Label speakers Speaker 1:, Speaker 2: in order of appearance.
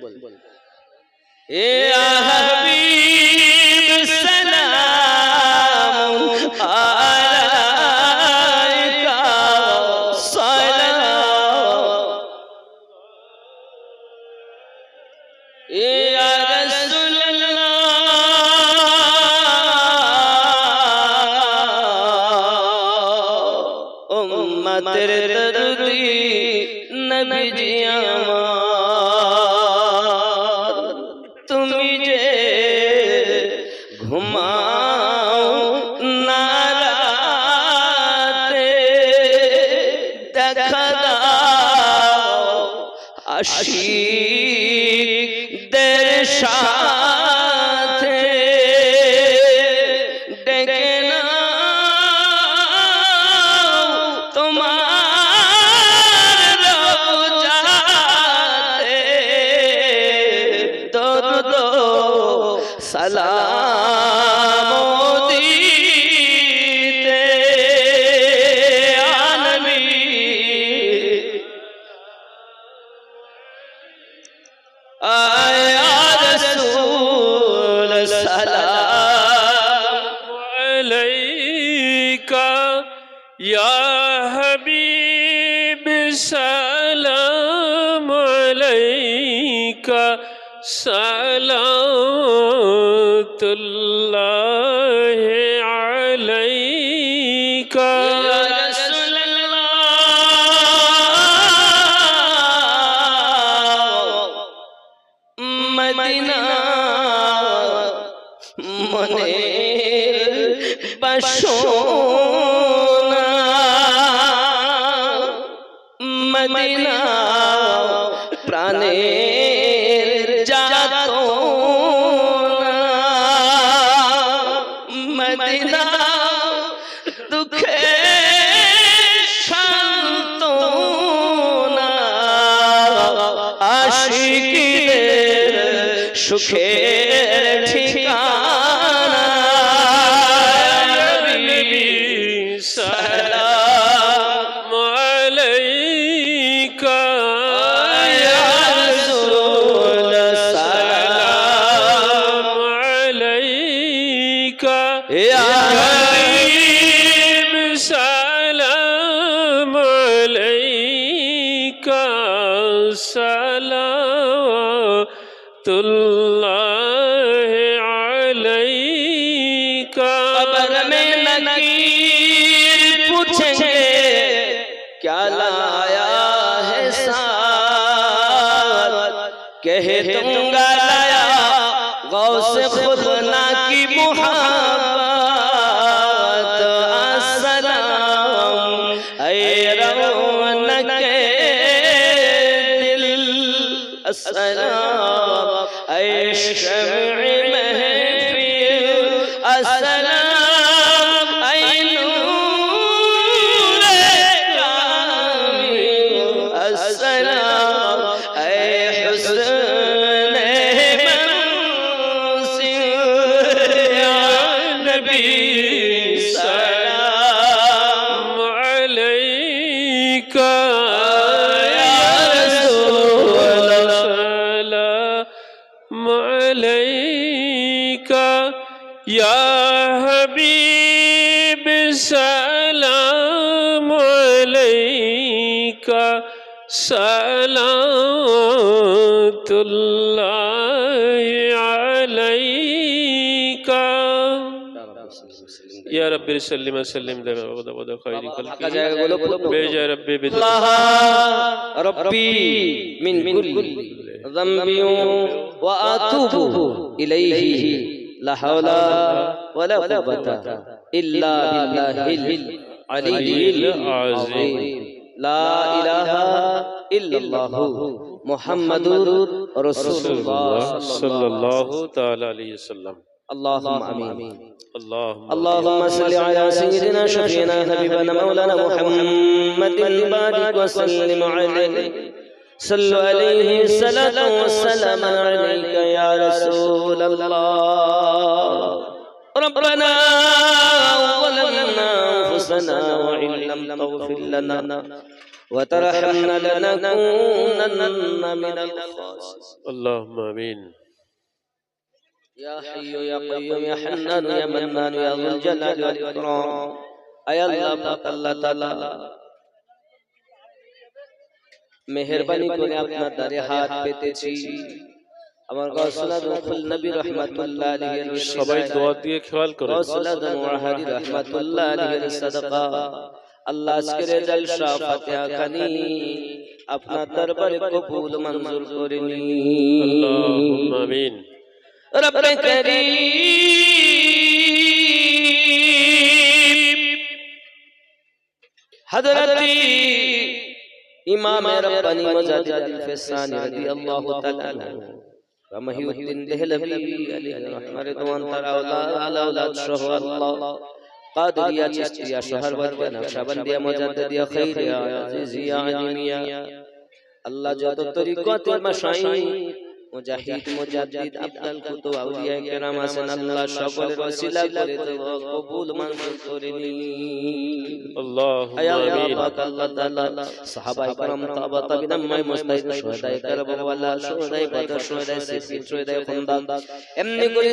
Speaker 1: بول اے حبیب سلام علیکہ سلام اے উম্মতের দরদি নবীজি আমার। তুমি যে ঘুমাও না রাতে দেখা দাও আশিকদের সাথে সালাম দিতে আনবি আয়া রাসূল সালাম
Speaker 2: আলাইকা ইয়া হাবিব
Speaker 1: সালাম রহমতুল্লাহ আলাইকা। মদিনা মনে বাসনা মদিনা আশিকিদের সুখের
Speaker 2: রহমতুল্লাহ আলাইকা।
Speaker 1: কবর মে নকির পুছেঙ্গে क्या लाया है साथ कह दूंगा लाया गौ से खुद ना الشمع مهفي السلام أي نور كامل السلام أي حسن
Speaker 2: منصر
Speaker 1: يا نبي
Speaker 2: سلام عليك. سلام عليك. صلاة الله عليك. يا رب سلم وسلم دائما ابدا ابدا خير خلقك بيجا ربي
Speaker 1: الله ربي من كل ذنب. وأتوب إليه. لا حول ولا قوة إلا بالله العلي العظيم. لا إله إلا الله محمد رسول الله
Speaker 2: صلى الله تعالى عليه وسلم.
Speaker 1: اللهم آمين.
Speaker 2: اللهم
Speaker 1: صل على سيدنا شفينا حبيبنا مولانا محمد بارك وسلم عليه. صلوا عليه الصلاة وسلم عليك يا رسول الله. ربنا ولنا أنفسنا وإن لم تغفر لنا وترحمنا لنكونن من الخاسرين.
Speaker 2: اللهم آمين.
Speaker 1: يا حي يا قيوم يا حنان يا منان يا ذو الجلال والإكرام. أي الله بارك الله تعالى মেহরবানি করে আপনার দ্বারে হাত পেতেছি। আমার গসলাদুল নবী রাহমাতুল্লাহ আলাইহির
Speaker 2: সবাই দোয়া দিয়ে খেয়াল
Speaker 1: আলাইহির সাদাকা। আল্লাহ আজকের জলসা খানি। আপনার দরবারে কবুল মঞ্জুর করে
Speaker 2: নি।
Speaker 1: আল্লাহুম্মা আমিন। রব্বে করিম। ইমাম রব্বানি মুজাদ্দিদ ফেসানি রাদিয়াল্লাহু তাআলা ওয়া মহিউদ্দিন দেহলভি আলাইহি রাহমাতুল্লাহ তাআলা আলা আওলাদ সহ আল্লাহ قادرية چشتية شهر ورد نقشبندية مجددية خيرية عزيزية علمية الله جدو طريقات المشايخ মুজাহিদ মুজাদ্দিদ আব্দুল কুতুব আউলিয়া কেরাম আছেন আল্লাহ সকলের ওসিলা করে দেব কবুল মঞ্জুর করে নিন
Speaker 2: اللهم
Speaker 1: আয়া
Speaker 2: آمين
Speaker 1: পাক আল্লাহ তাআলা সাহাবায়ে কেরাম তাবা তাবিন আম্মাই মুস্তাহিদ শুহাদায়ে কারবালা শুহাদায়ে বদর শুহাদায়ে সিফিন শুহাদায়ে খুন্দা এমনি করে